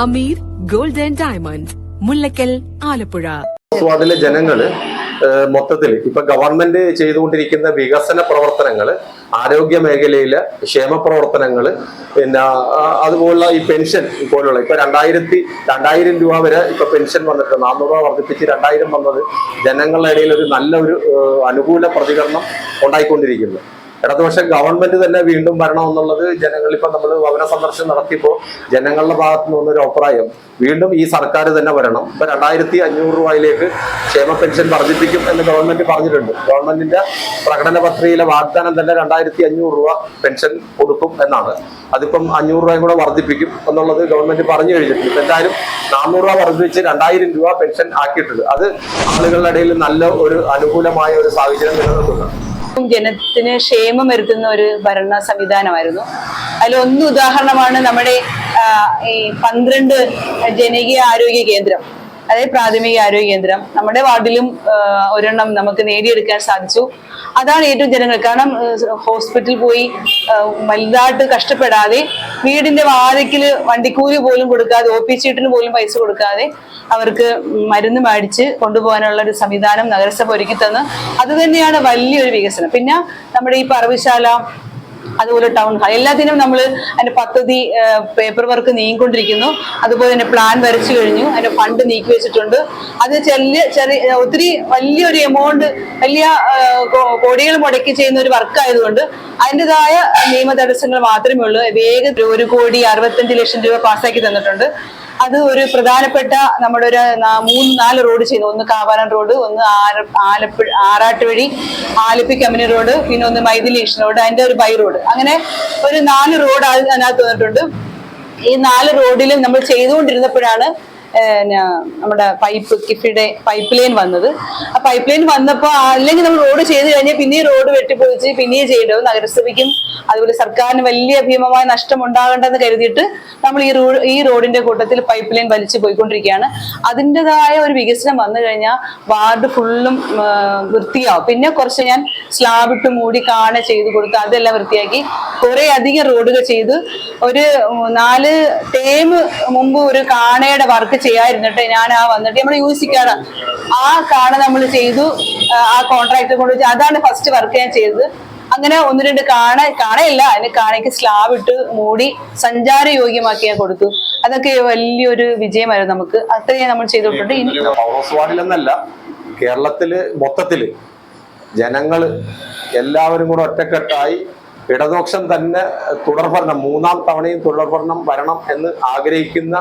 Hameer golden diamond Mullakkal Alappuzha. വാർഡിലെ ജനങ്ങൾ മൊത്തത്തിൽ ഇപ്പൊ ഗവൺമെന്റ് ചെയ്തുകൊണ്ടിരിക്കുന്ന വികസന പ്രവർത്തനങ്ങൾ ആരോഗ്യ മേഖലയിലെ ക്ഷേമ പ്രവർത്തനങ്ങൾ പിന്നെ അതുപോലുള്ള ഈ പെൻഷൻ പോലുള്ള ഇപ്പൊ രണ്ടായിരത്തി രണ്ടായിരം രൂപ വരെ ഇപ്പൊ പെൻഷൻ വന്നിട്ടുണ്ട്. നാനൂറ് രൂപ വർദ്ധിപ്പിച്ച് രണ്ടായിരം വന്നത് ജനങ്ങളുടെ ഇടയിൽ ഒരു നല്ല ഒരു അനുകൂല പ്രതികരണം ഉണ്ടായിക്കൊണ്ടിരിക്കുന്നു. ഇടതുപക്ഷ ഗവൺമെന്റ് തന്നെ വീണ്ടും വരണം എന്നുള്ളത് ജനങ്ങൾ ഇപ്പൊ നമ്മൾ ഭവന സന്ദർശനം നടത്തിയപ്പോൾ ജനങ്ങളുടെ ഭാഗത്തു ഭാഗത്ത് ഒരു അഭിപ്രായം. വീണ്ടും ഈ സർക്കാർ തന്നെ വരണം. ഇപ്പൊ രണ്ടായിരത്തി അഞ്ഞൂറ് രൂപയിലേക്ക് ക്ഷേമ പെൻഷൻ വർദ്ധിപ്പിക്കും എന്ന് ഗവൺമെന്റ് പറഞ്ഞിട്ടുണ്ട്. ഗവൺമെന്റിന്റെ പ്രകടന പത്രികയിലെ വാഗ്ദാനം തന്നെ രണ്ടായിരത്തി അഞ്ഞൂറ് രൂപ പെൻഷൻ കൊടുക്കും എന്നാണ്. അതിപ്പം അഞ്ഞൂറ് രൂപയും കൂടെ വർദ്ധിപ്പിക്കും എന്നുള്ളത് ഗവൺമെന്റ് പറഞ്ഞു കഴിഞ്ഞിട്ടുണ്ട്. ഇപ്പൊ എന്തായാലും നാനൂറ് രൂപ വർദ്ധിപ്പിച്ച് രണ്ടായിരം രൂപ പെൻഷൻ ആക്കിയിട്ടുണ്ട്. അത് ആളുകളുടെ ഇടയിൽ നല്ല ഒരു അനുകൂലമായ ഒരു സാഹചര്യം നിലനിൽക്കുന്നുണ്ട്. ജനത്തിന് ക്ഷേമം വരുത്തുന്ന ഒരു ഭരണ സംവിധാനമായിരുന്നു. അതിലൊന്ന് ഉദാഹരണമാണ് നമ്മുടെ ഈ പന്ത്രണ്ട് ജനകീയ ആരോഗ്യ കേന്ദ്രം അതായത് പ്രാഥമിക ആരോഗ്യ കേന്ദ്രം. നമ്മുടെ വാർഡിലും ഒരെണ്ണം നമുക്ക് നേടിയെടുക്കാൻ സാധിച്ചു. അതാണ് ഏറ്റവും ജനങ്ങൾ. കാരണം ഹോസ്പിറ്റലിൽ പോയി വലുതായിട്ട് കഷ്ടപ്പെടാതെ വീടിന്റെ വാതിക്കൽ വണ്ടിക്കൂലി പോലും കൊടുക്കാതെ ഒ പി ചീട്ടിന് പോലും പൈസ കൊടുക്കാതെ അവർക്ക് മരുന്ന് മേടിച്ച് കൊണ്ടുപോകാനുള്ള ഒരു സംവിധാനം നഗരസഭ ഒരുക്കി തന്ന് അത് തന്നെയാണ് വലിയൊരു വികസനം. പിന്നെ നമ്മുടെ ഈ പറവശാല അതുപോലെ ടൗൺ ഹാൾ എല്ലാത്തിനും നമ്മൾ അതിന്റെ പദ്ധതി പേപ്പർ വർക്ക് നീങ്ങിക്കൊണ്ടിരിക്കുന്നു. അതുപോലെ തന്നെ പ്ലാൻ വരച്ചു കഴിഞ്ഞു. അതിന്റെ ഫണ്ട് നീക്കി വെച്ചിട്ടുണ്ട്. അത് ചെറിയ ചെറിയ ഒത്തിരി വലിയൊരു എമൗണ്ട് വലിയ കോടികൾ മുടക്കി ചെയ്യുന്ന ഒരു വർക്ക് ആയതുകൊണ്ട് അതിന്റെതായ നിയമ തടസ്സങ്ങൾ മാത്രമേ ഉള്ളൂ. വേഗം ഒരു കോടി അറുപത്തഞ്ച് ലക്ഷം രൂപ പാസ്സാക്കി തന്നിട്ടുണ്ട്. അത് ഒരു പ്രധാനപ്പെട്ട നമ്മുടെ ഒരു മൂന്ന് നാല് റോഡ് ചെയ്തു ഒന്ന് കാവാലം റോഡ് ഒന്ന് ആലപ്പുഴ ആറാട്ടുവഴി ആലപ്പി കമ്പനി റോഡ് പിന്നെ ഒന്ന് മൈഥിലീഷ് റോഡ് അതിന്റെ ഒരു ബൈ റോഡ്. അങ്ങനെ ഒരു നാല് റോഡ് അതിനകത്ത് വന്നിട്ടുണ്ട്. ഈ നാല് റോഡിലും നമ്മൾ ചെയ്തുകൊണ്ടിരുന്നപ്പോഴാണ് നമ്മുടെ പൈപ്പ് കിഫിയുടെ പൈപ്പ് ലൈൻ വന്നത്. ആ പൈപ്പ് ലൈൻ വന്നപ്പോൾ അല്ലെങ്കിൽ നമ്മൾ റോഡ് ചെയ്ത് കഴിഞ്ഞാൽ പിന്നെയും റോഡ് വെട്ടിപ്പൊളിച്ച് പിന്നെയും ചെയ്യേണ്ടത് നഗരസഭയ്ക്കും അതുപോലെ സർക്കാരിന് വലിയ ഭീമമായ നഷ്ടം ഉണ്ടാകണ്ടെന്ന് കരുതിയിട്ട് നമ്മൾ ഈ റോഡ് ഈ റോഡിന്റെ കൂട്ടത്തിൽ പൈപ്പ് ലൈൻ വലിച്ചു പോയിക്കൊണ്ടിരിക്കുകയാണ്. അതിന്റെതായ ഒരു വികസനം വന്നു കഴിഞ്ഞാൽ വാർഡ് ഫുള്ളും വൃത്തിയാവും. പിന്നെ കുറച്ച് ഞാൻ സ്ലാബ് ഇട്ട് മൂടി കാണ ചെയ്ത് കൊടുത്ത് അതെല്ലാം വൃത്തിയാക്കി കുറെ അധികം റോഡുകൾ ചെയ്ത് ഒരു നാല് ടേം മുമ്പ് ഒരു കാണയുടെ വർക്ക് ചെയ്യാതിരുന്നിട്ട് ഞാൻ ആ വന്നിട്ട് നമ്മൾ കാട ആ കാർഡ് നമ്മൾ ചെയ്തു. ആ, കോൺട്രാക്ട് കൊണ്ട് അതാണ് ഫസ്റ്റ് വർക്ക് ഞാൻ ചെയ്തത്. അങ്ങനെ ഒന്ന് രണ്ട് കാണ കാണയില്ല. അതിന് കാണയ്ക്ക് സ്ലാബ് ഇട്ട് മൂടി സഞ്ചാര യോഗ്യമാക്കി ഞാൻ കൊടുത്തു. അതൊക്കെ വലിയൊരു വിജയമായിരുന്നു നമുക്ക്. അത്രയും നമ്മൾ ചെയ്തിട്ടുണ്ട് കേരളത്തിൽ മൊത്തത്തിൽ ജനങ്ങൾ എല്ലാവരും കൂടെ ഒറ്റക്കെട്ടായി ഇടതുപക്ഷം തന്നെ തുടർഭരണം മൂന്നാം തവണയും തുടർഭരണം വരണം എന്ന് ആഗ്രഹിക്കുന്ന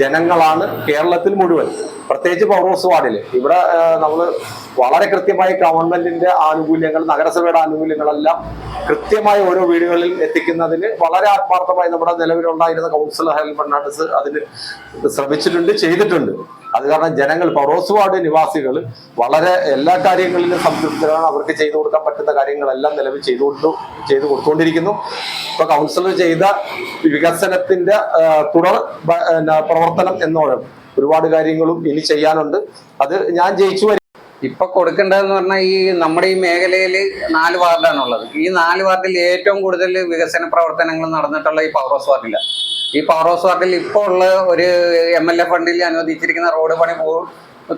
ജനങ്ങളാണ് കേരളത്തിൽ മുഴുവൻ. പ്രത്യേകിച്ച് പൗറോസ് വാർഡിൽ. ഇവിടെ നമ്മൾ വളരെ കൃത്യമായി ഗവൺമെന്റിന്റെ ആനുകൂല്യങ്ങൾ നഗരസഭയുടെ ആനുകൂല്യങ്ങളെല്ലാം കൃത്യമായി ഓരോ വീടുകളിൽ എത്തിക്കുന്നതിന് വളരെ ആത്മാർത്ഥമായി നമ്മുടെ നിലവിലുണ്ടായിരുന്ന കൗൺസിലർ ഹെൽ ഫെർണാണ്ടസ് അതിന് ശ്രമിച്ചിട്ടുണ്ട് ചെയ്തിട്ടുണ്ട്. അത് കാരണം ജനങ്ങൾ പൗറോസ് വാർഡ് നിവാസികൾ വളരെ എല്ലാ കാര്യങ്ങളിലും സംതൃപ്തരാണ്. അവർക്ക് ചെയ്തു കൊടുക്കാൻ പറ്റുന്ന കാര്യങ്ങളെല്ലാം നിലവിൽ ചെയ്തുകൊണ്ടു ചെയ്തു കൊടുത്തുകൊണ്ടിരിക്കുന്നു ഇപ്പൊ കൗൺസിലർ ചെയ്ത വികസനത്തിന്റെ തുടർ പ്രവർത്തനം എന്നോണം ഒരുപാട് കാര്യങ്ങളും ഇനി ചെയ്യാനുണ്ട്. അത് ഞാൻ ജയിച്ചു വരും ഇപ്പൊ കൊടുക്കേണ്ടതെന്ന് പറഞ്ഞാൽ ഈ നമ്മുടെ ഈ മേഖലയിൽ നാല് വാർഡാണുള്ളത്. ഈ നാല് വാർഡിൽ ഏറ്റവും കൂടുതൽ വികസന പ്രവർത്തനങ്ങൾ നടന്നിട്ടുള്ള ഈ പവർ ഹൗസ് വാർഡിലാണ് ഈ പവർ ഹൗസ് വാർഡിൽ ഇപ്പോൾ ഉള്ള ഒരു എം എൽ എ ഫണ്ടിൽ അനുവദിച്ചിരിക്കുന്ന റോഡ് പണി പോ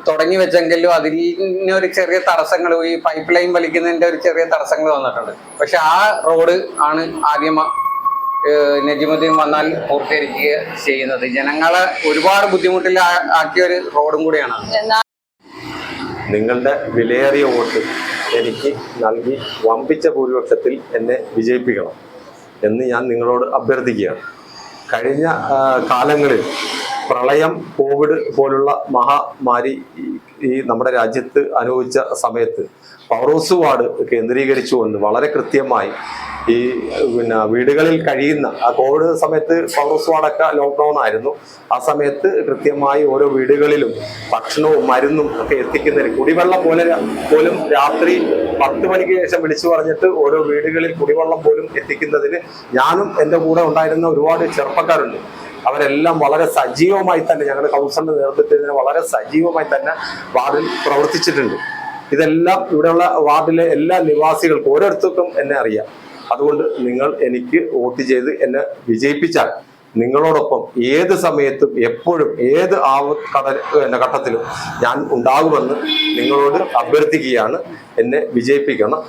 തുടങ്ങി വെച്ചെങ്കിലും അതിന് ഒരു ചെറിയ തടസ്സങ്ങൾ ഈ പൈപ്പ് ലൈൻ വലിക്കുന്നതിന്റെ ഒരു ചെറിയ തടസ്സങ്ങൾ വന്നിട്ടുണ്ട്. പക്ഷെ ആ റോഡ് ആണ് ആദ്യം നജിമുദ്ദീൻ വന്നാൽ പൂർത്തീകരിക്കുക ചെയ്യുന്നത്. ജനങ്ങളെ ഒരുപാട് ബുദ്ധിമുട്ടിൽ ആ- ആക്കിയ ഒരു റോഡും കൂടിയാണ്. നിങ്ങളുടെ വിലയേറിയ വോട്ട് എനിക്ക് നൽകി വമ്പിച്ച ഭൂരിപക്ഷത്തിൽ എന്നെ വിജയിപ്പിക്കണം എന്ന് ഞാൻ നിങ്ങളോട് അഭ്യർത്ഥിക്കുകയാണ്. കഴിഞ്ഞ കാലങ്ങളിൽ പ്രളയം കോവിഡ് പോലുള്ള മഹാമാരി ഈ- നമ്മുടെ രാജ്യത്ത് അനുഭവിച്ച സമയത്ത് പൗറോസ് വാർഡ് കേന്ദ്രീകരിച്ചുകൊണ്ട് വളരെ കൃത്യമായി ഈ പിന്നെ വീടുകളിൽ കഴിയുന്ന ആ കോവിഡ് സമയത്ത് പൗറോസ് വാർഡൊക്കെ ലോക്ക്ഡൗൺ ആയിരുന്നു. ആ സമയത്ത് കൃത്യമായി ഓരോ വീടുകളിലും ഭക്ഷണവും മരുന്നും ഒക്കെ എത്തിക്കുന്നതിന് കുടിവെള്ളം പോലെ പോലും രാത്രി പത്ത് മണിക്ക് ശേഷം വിളിച്ചു പറഞ്ഞിട്ട് ഓരോ വീടുകളിൽ കുടിവെള്ളം പോലും എത്തിക്കുന്നതിന് ഞാനും എന്റെ കൂടെ ഉണ്ടായിരുന്ന ഒരുപാട് ചെറുപ്പക്കാരുണ്ട്. അവരെല്ലാം വളരെ സജീവമായി തന്നെ ഞങ്ങളുടെ കൗൺസിലിന്റെ നേതൃത്വത്തിൽ വളരെ സജീവമായി തന്നെ വാർഡിൽ പ്രവർത്തിച്ചിട്ടുണ്ട്. ഇതെല്ലാം ഇവിടെയുള്ള വാർഡിലെ എല്ലാ നിവാസികൾക്കും ഓരോരുത്തർക്കും എന്നെ അറിയാം. അതുകൊണ്ട് നിങ്ങൾ എനിക്ക് വോട്ട് ചെയ്ത് എന്നെ വിജയിപ്പിച്ചാൽ നിങ്ങളോടൊപ്പം ഏത് സമയത്തും എപ്പോഴും ഏത് ആവ ഘട്ടത്തിലും ഞാൻ ഉണ്ടാകുമെന്ന് നിങ്ങളോട് അഭ്യർത്ഥിക്കുകയാണ്. എന്നെ വിജയിപ്പിക്കണം.